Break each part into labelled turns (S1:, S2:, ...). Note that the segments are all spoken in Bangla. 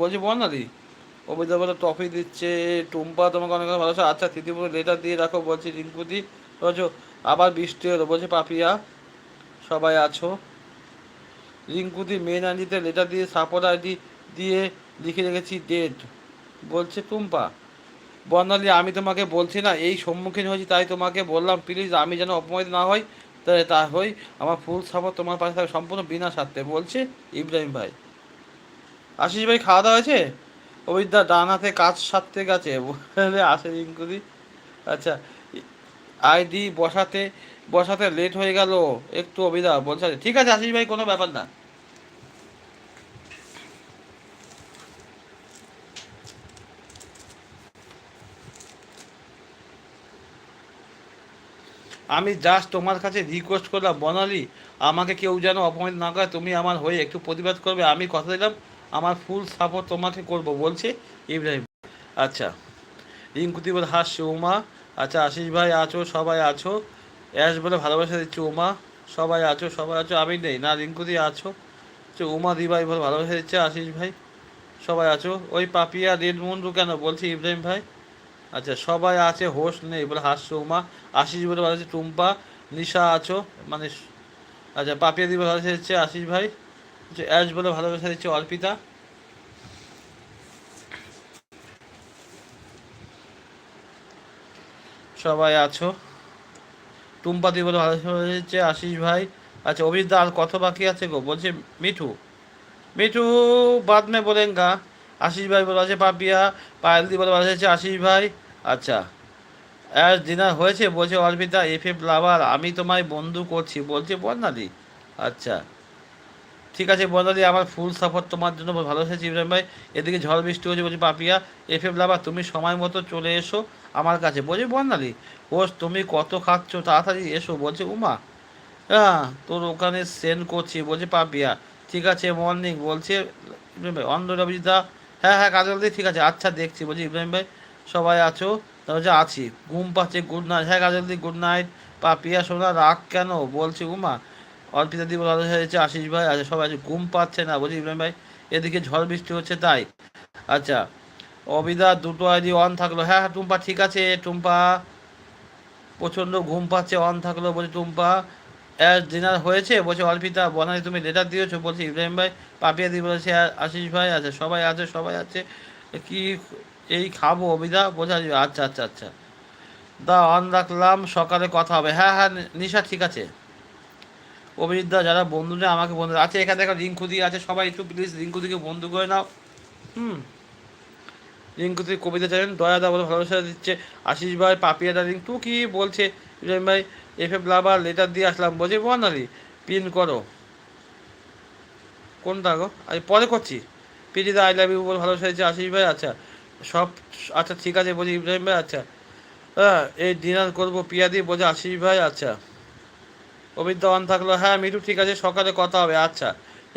S1: বলছি বর্ণালী অমিতা বলে টফি দিচ্ছে, টুম্পা তোমাকে অনেক ভালোবাসা। আচ্ছা তিথি বলে লেটার দিয়ে রাখো, বলছি রিঙ্কুদি বলছো, আবার বৃষ্টি হলো। বলছে, পাপিয়া, সবাই আছো। রিঙ্কুদি মেন আইডিতে লেটার দিয়ে সাপোর্ট আইডি দিয়ে লিখে রেখেছি ডেট বলছে, টুম্পা, বর্ণালি, আমি তোমাকে বলছি না, এই সম্মুখীন হয়েছি, তাই তোমাকে বললাম প্লিজ আমি যেন অপমানিত না হই তাই তা হই। আমার ফুল সাপোর্ট তোমার পাশে থাকবে, সম্পূর্ণ বিনা স্বার্থে। বলছে, ইব্রাহিম ভাই আশিস ভাই, খাওয়া দাওয়া হয়েছে? ডান হাতে কাজ সারতে গেছে। বলে আসে রিঙ্কুদি। আচ্ছা আইডি বসাতে বসাতে লেট হয়ে গেল। একটু অবিদা বলছে, ঠিক আছে আশিস ভাই, কোনো ব্যাপার না। আমি জাস্ট তোমার কাছে রিকোয়েস্ট করলাম বনালি আমাকে কেউ যেন অপমানিত না করে, তুমি আমার হয়ে একটু প্রতিবাদ করবে, আমি কথা দিলাম। আমার ফুল সাপোর্ট তোমাকে করব, বলছে ইব্রাহিম। আচ্ছা রিঙ্কুতি বলে হাসছে উমা। আচ্ছা আশিস ভাই আছো, সবাই আছো। অ্যাশ বলে ভালোবাসা দিচ্ছে উমা। সবাই আছো সবাই আছো, আমি নেই। না রিঙ্কুতি আছো। আচ্ছা উমা দিভাই বলে ভালোবাসা দিচ্ছে, আশিস ভাই। সবাই আছো। ওই পাপিয়া রেড মুন্ডু কেন, বলছি ইব্রাহিম ভাই। আচ্ছা সবাই আছে হোস নেই, বলে হাসছে উমা। আশিস বলে ভালো টুম্পা। নিশা আছো মানে আচ্ছা পাপিয়া দি ভালোবাসা দিচ্ছে, আশিস ভাই। আচ্ছা অ্যাশ বলে ভালোবাসা দিচ্ছে অর্পিতা। সবাই আছো। টুম্পাদি বলে ভালো হয়েছে আশিস ভাই। আচ্ছা অভিজ্ঞ আর কত বাকি আছে গো? বলছে মিঠু। মিঠু বাদ মে বলেঙ্গা। আশিস ভাই বলে আছে পাপিয়া। পায়েল দি বলে হয়েছে আশিস ভাই। আচ্ছা অ্যাজ ডিনার হয়েছে বলছে অর্পিতা, এফ এফ লাভার আমি তোমায় বন্ধু করছি। বলছে বর্ণাদি আচ্ছা। ঠিক আছে বর্ণাদি আমার ফুল সাপোর্ট তোমার জন্য ভালো হয়েছে ইব্রাহিম ভাই। এদিকে ঝড় বৃষ্টি হয়েছে বলছে পাপিয়া। এফ এফ লাভার তুমি সময় মতো চলে এসো আমার কাছে। বলছে বর্ণালী হোস তুমি কত খাচ্ছ? তাড়াতাড়ি এসো, বলছে, উমা। হ্যাঁ তোর ওখানে সেন্ড করছি, বলছে, পাপিয়া। ঠিক আছে মর্নিং বলছে ইব্রাহিম ভাই, অন্ধ রবিদা হ্যাঁ হ্যাঁ কাজল দি, ঠিক আছে আচ্ছা দেখছি, বলছি ইব্রাহিম ভাই, সবাই আছো? তা বলছে, আছি। ঘুম পাচ্ছে গুড নাইট হ্যাঁ কাজল দি গুড নাইট পাপিয়া সোনা রাগ কেন? বলছে, উমা। অর্পিতা দি বলে হয়েছে আশিস ভাই আচ্ছা সবাই আছে ঘুম পাচ্ছে না। বলছি ইব্রাহিম ভাই, এদিকে ঝড় বৃষ্টি হচ্ছে, তাই? আচ্ছা অবিদা, দুটো আইডি অন থাকল। হ্যাঁ হ্যাঁ টুম্পা, ঠিক আছে, টুম্পা। প্রচণ্ড ঘুম পাচ্ছে, অন থাকল, বলছে টুম্পা। অ্যাজ ডিনার হয়েছে? বলছে, অর্পিতা, বনানি, তুমি লেটার দিয়েছ? বলছে ইব্রাহিম ভাই, পাপিয়া দি বলেছে আশিস ভাই আছে সবাই আছে সবাই আছে। কি, এই খাব, অবিদা? বোঝা আচ্ছা আচ্ছা আচ্ছা। দা, অন রাখলাম, সকালে কথা হবে। হ্যাঁ হ্যাঁ নিশা, ঠিক আছে। অভিজিৎদা, যারা বন্ধুরা আমাকে বন্ধু আছে, এখানে দেখো রিঙ্কুদি আছে, সবাই একটু প্লিজ রিঙ্কুদিকে বন্ধু করে নাও। হুম। রিঙ্কুদি কবিতা জানেন দয়াদা বলে ভালোবাসা দিচ্ছে। আশিস ভাই, পাপিয়া দা, রিঙ্কু কি বলছে? ইব্রাহিম ভাই এফ এফ লাভার লেটার দিয়ে আসলাম। বলছে বর্ণালী পিন করো। কোনটা গো? আমি পরে করছি। পিটিদা আই লাভ ইউ বলে ভালোবাসা দিচ্ছে। আশিস ভাই আচ্ছা সব আচ্ছা ঠিক আছে। বলছি, ইব্রাহিম ভাই আচ্ছা। হ্যাঁ এই ডিনার করব পিয়া দিয়ে বলছে, আশিস ভাই আচ্ছা। অবিদ্যা অন থাকল হ্যাঁ মিঠু, ঠিক আছে, সকালে কথা হবে আচ্ছা।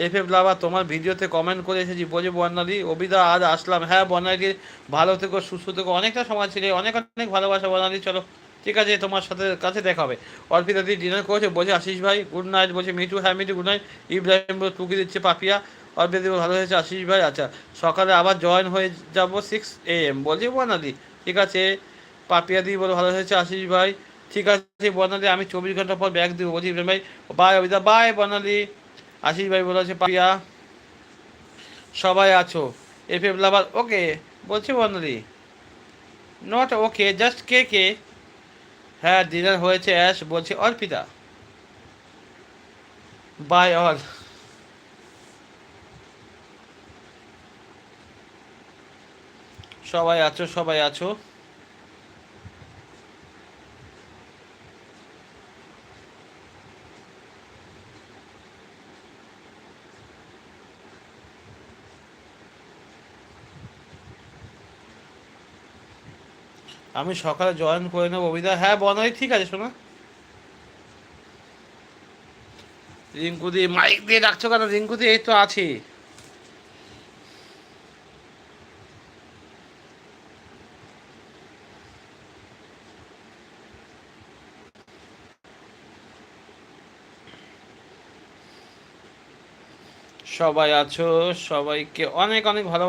S1: এফ এফ লাভা, তোমার ভিডিওতে কমেন্ট করে এসেছি, বোঝে বর্ণালী, অবিদা, আজ আসলাম। হ্যাঁ বর্ণালী ভালো থেকো, সুস্থ থেকো, অনেকটা সময় ছিল, অনেক অনেক ভালোবাসা, বর্ণালী, চলো, ঠিক আছে, তোমার সাথে, কাছে দেখা হবে। অর্পিতা দি ডিনার করেছে বলছে আশিস ভাই গুড নাইট বলছে মিঠু হ্যাঁ মিঠু গুড নাইট ইব্রাহিম টুকি দিচ্ছে পাপিয়া। অর্পিতা দি ভালো হয়েছে, আশিস ভাই আচ্ছা সকালে আবার জয়েন হয়ে যাব সিক্স এ এম বলছে বর্ণালী, ঠিক আছে। পাপিয়া দি বলে, ভালো হয়েছে, আশিস ভাই। ঠিক আছে, বর্ণালী, আমি চব্বিশ ঘণ্টা পর ব্যাগ দিব বলছি ভাই? বাই অবিদা বাই, বর্ণালী। আশিস ভাই বলেছে পাপিয়া সবাই আছো এফ এফ লাভার ওকে বলছি বর্ণালী। নট ওকে জাস্ট কে কে? হ্যাঁ ডিনার হয়েছে, অ্যাশ, বলছে অর্পিতা। By, all. সবাই আছো সবাই আছো। আমি সকালে জয়েন করে নেব অভিদা হ্যাঁ বনাই, ঠিক আছে, শোনা। রিঙ্কুদি মাইক দিয়ে ডাকছো কেন? রিঙ্কুদি এই তো আছি। সবাই আছো, সবাইকে অনেক অনেক ভালো